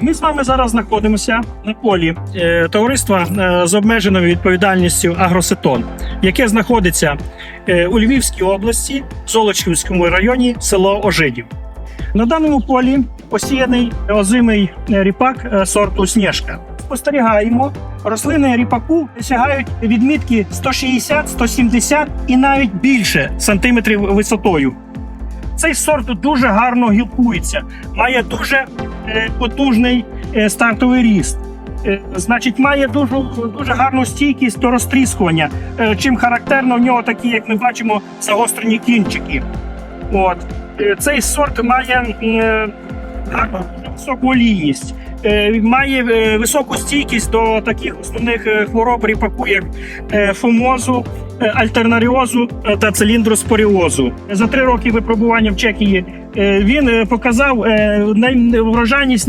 Ми з вами зараз знаходимося на полі е, товариства е, з обмеженою відповідальністю Агросетон, яке знаходиться е, у Львівській області, Золочівському районі, село Ожидів. На даному полі посіяний озимий ріпак сорту Снєжка. Спостерігаємо, рослини ріпаку досягають відмітки 160, 170 і навіть більше сантиметрів висотою. Цей сорт дуже гарно гілкується, має дуже е, потужний е, стартовий ріст. Е, Значить, має дуже, дуже гарну стійкість до розтріскування, чим характерно в нього такі, як ми бачимо, загострені кінчики. От. Цей сорт має високу олійність, має е, високу стійкість до таких основних е, хвороб ріпаку, як е, фомозу, е, альтернаріозу е, та циліндроспоріозу. За три роки випробування в Чехії е, він е, показав е, врожайність